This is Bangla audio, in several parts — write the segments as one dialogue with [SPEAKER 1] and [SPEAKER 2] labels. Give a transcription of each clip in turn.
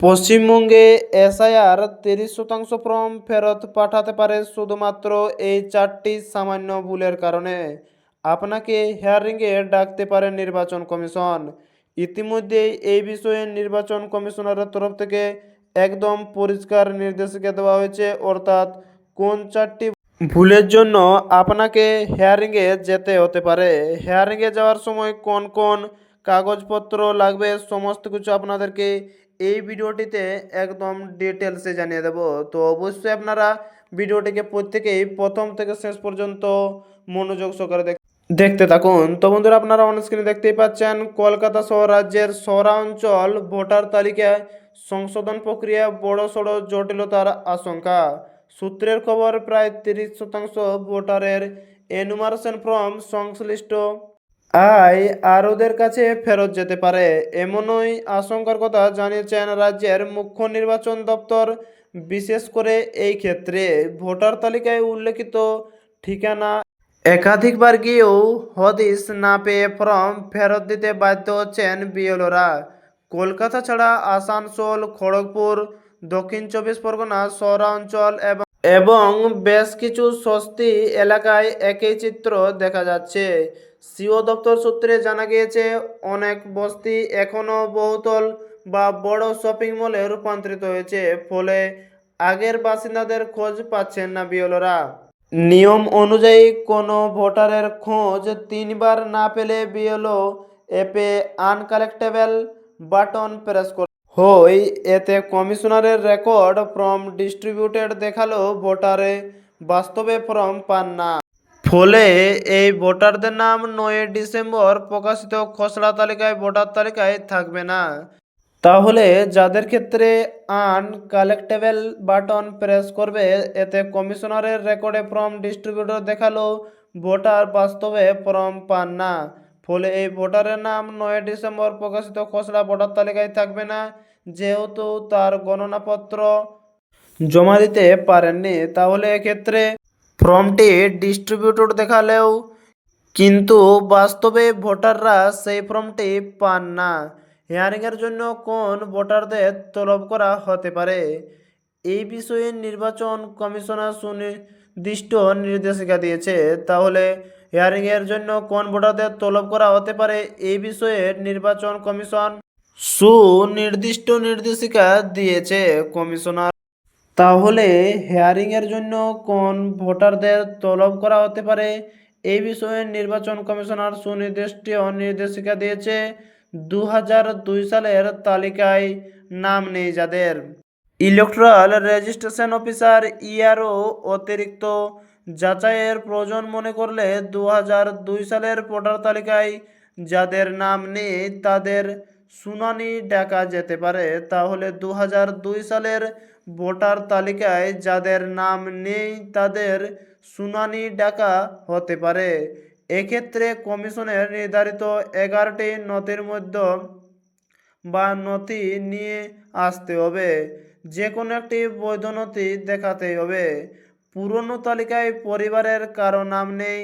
[SPEAKER 1] পশ্চিমবঙ্গে এসআইআর তিরিশ শতাংশ ফর্ম ফেরত পাঠাতে পারে শুধুমাত্র এই চারটি সামান্য ভুলের কারণে। আপনাকে হিয়ারিংয়ে ডাকতে পারে নির্বাচন কমিশন। ইতিমধ্যেই এই বিষয়ে নির্বাচন কমিশনারের তরফ থেকে একদম পরিষ্কার নির্দেশিকা দেওয়া হয়েছে, অর্থাৎ কোন চারটি ভুলের জন্য আপনাকে হেয়ারিংয়ে যেতে হতে পারে। হেয়ারিংয়ে যাওয়ার সময় কোন কোন কাগজপত্র লাগবে, সমস্ত কিছু আপনাদেরকে এই ভিডিওটিতে একদম ডিটেলসে জানিয়ে দেব। তো অবশ্যই আপনারা ভিডিওটিকে প্রত্যেকেই প্রথম থেকে শেষ পর্যন্ত মনোযোগ সহকারে দেখ দেখতে থাকুন। তো বন্ধুরা, আপনারা অন স্ক্রিনে দেখতেই পাচ্ছেন, কলকাতা সহ রাজ্যের শহরাঞ্চল ভোটার তালিকায় সংশোধন প্রক্রিয়া বড় সড়ো জটিলতার আশঙ্কা। সূত্রের খবর, প্রায় তিরিশ শতাংশ ভোটারের এনুমারেশন ফর্ম সংশ্লিষ্ট। আয় আর ওদের কাছে ফেরত যেতে পারে। এমনই আশঙ্কার কথা জানিয়েছেন রাজ্যের মুখ্য নির্বাচন দপ্তর। বিশেষ করে এই ক্ষেত্রে ভোটার তালিকায় উল্লেখিত ঠিকানা একাধিকবার গিয়েও হদিস না পেয়ে ফর্ম ফেরত দিতে বাধ্য হচ্ছেন বিএলওরা। কলকাতা ছাড়া আসানসোল, খড়গপুর, দক্ষিণ চব্বিশ পরগনা, শহরাঞ্চল এবং এবং বেশ কিছু স্বস্তি এলাকায় একই চিত্র দেখা যাচ্ছে। সিও দপ্তর সূত্রে জানা গিয়েছে, অনেক বস্তি এখনও বহুতল বা বড় শপিং মলে রূপান্তরিত হয়েছে, ফলে আগের বাসিন্দাদের খোঁজ পাচ্ছেন না বিয়লরা নিয়ম অনুযায়ী কোনো ভোটারের খোঁজ তিনবার না পেলে বিএলও এপে আনকালেক্টেবল বাটন প্রেস করে। হই, এতে কমিশনারের রেকর্ড ফর্ম ডিস্ট্রিবিউটেড দেখাল ভোটারে বাস্তবে ফর্ম পান না। ফলে এই ভোটারদের নাম নয় ডিসেম্বর প্রকাশিত খসড়া তালিকায় ভোটার তালিকায় থাকবে না। তাহলে যাদের ক্ষেত্রে আন কালেক্টেবল বাটন প্রেস করবে, এতে কমিশনারের রেকর্ডে ফর্ম ডিস্ট্রিবিউটর দেখাল, ভোটার বাস্তবে ফর্ম পান না। ফলে এই ভোটারের নাম নয় ডিসেম্বর প্রকাশিত খসড়া ভোটার তালিকায় থাকবে না, যেহেতু তার গণনাপত্র জমা দিতে পারেননি। তাহলে এক্ষেত্রে ফর্মটি ডিস্ট্রিবিউটর দেখালেও, কিন্তু বাস্তবে ভোটাররা সেই ফর্মটি পান না। হিয়ারিংয়ের জন্য কোন ভোটারদের তলব করা হতে পারে? এই বিষয়ে নির্বাচন কমিশনার সুনির্দিষ্ট নির্দেশিকা দিয়েছে। তাহলে হিয়ারিংয়ের জন্য কোন ভোটারদের তলব করা হতে পারে এই বিষয়ে নির্বাচন কমিশন সুনির্দিষ্ট নির্দেশিকা দিয়েছে কমিশনার। তাহলে হেয়ারিংয়ের জন্য কোন ভোটারদের তলব করা হতে পারে? এই বিষয়ে নির্বাচন কমিশনার সুনির্দিষ্ট নির্দেশিকা দিয়েছে। দু দুই সালের তালিকায় নাম নেই যাদের। ইলেকট্রাল রেজিস্ট্রেশন অফিসার ইআরও অতিরিক্ত যাচাইয়ের প্রয়োজন মনে করলে দু সালের ভোটার তালিকায় যাদের নাম নেই তাদের শুনানি ডাকা যেতে পারে। তাহলে দু সালের ভোটার তালিকায় যাদের নাম নেই তাদের শুনানি ডাকা হতে পারে। এক্ষেত্রে কমিশনের নির্ধারিত এগারোটি নথির মধ্যে বা নথি নিয়ে আসতে হবে। যে কোনো একটি বৈধ নথি দেখাতে হবে। পুরনো তালিকায় পরিবারের কারও নাম নেই।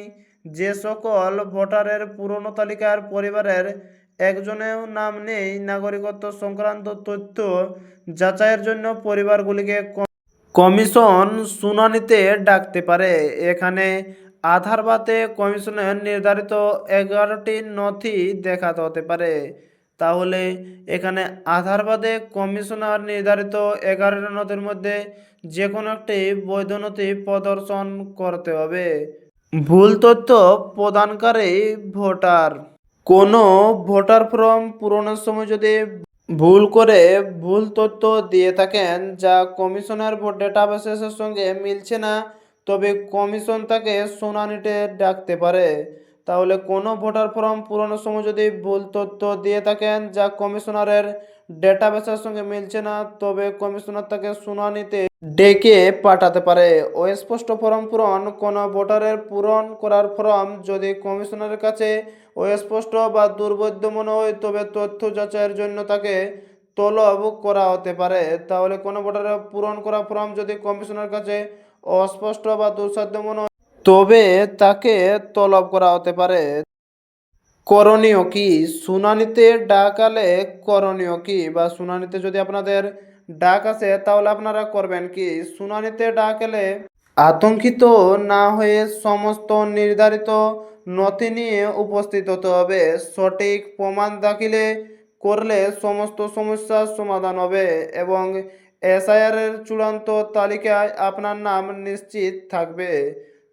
[SPEAKER 1] যে সকল ভোটারের পুরনো তালিকার পরিবারের একজনেও নাম নেই নাগরিকত্ব সংক্রান্ত তথ্য যাচাইয়ের জন্য পরিবারগুলিকে কমিশন শুনানিতে ডাকতে পারে। এখানে আধার বাতে কমিশনের নির্ধারিত এগারোটি নথি দেখাতে হতে পারে। তাহলে এখানে আধার বাদে কমিশনার নির্ধারিত এগারোটি নথির মধ্যে যে কোনো একটি বৈধ নথি প্রদর্শন করতে হবে। ভুল তথ্য প্রদানকারী ভোটার কোনো ভোটার ফর্ম পূরণের সময় যদি ভুল করে ভুল তথ্য দিয়ে থাকেন, যা কমিশনের ভোট ডেটাবেসের সঙ্গে মিলছে না, তবে কমিশন তাকে শুনানিতে ডাকতে পারে। তাহলে কোনো ভোটার ফর্ম পূরণের সময় যদি ভুল তথ্য দিয়ে থাকেন যা কমিশনারের ডেটাবেসের সঙ্গে মিলছে না, তবে কমিশনার তাকে শুনানিতে ডেকে পাঠাতে পারে। অস্পষ্ট ফর্ম পূরণ, কোনো ভোটারের পূরণ করার ফর্ম যদি কমিশনারের কাছে অস্পষ্ট বা দুর্বোধ্য মনে হয়, তবে তথ্য যাচাইয়ের জন্য তাকে তলব করা হতে পারে। তাহলে কোনো ভোটারের পূরণ করা ফর্ম যদি কমিশনার কাছে অস্পষ্ট বা দুঃসাধ্য মনে তবে তাকে তলব করা হতে পারে। করণীয় কি? শুনানিতে ডাকালে করণীয় কি? বা শুনানিতে যদি আপনাদের ডাক আসে, তাহলে আপনারা করবেন কি? শুনানিতে ডাক এলে আতঙ্কিত না হয়ে সমস্ত নির্ধারিত নথি নিয়ে উপস্থিত হতে হবে। সঠিক প্রমাণ দাখিলে করলে সমস্ত সমস্যার সমাধান হবে এবং এসআইআর এর চূড়ান্ত তালিকায় আপনার নাম নিশ্চিত থাকবে।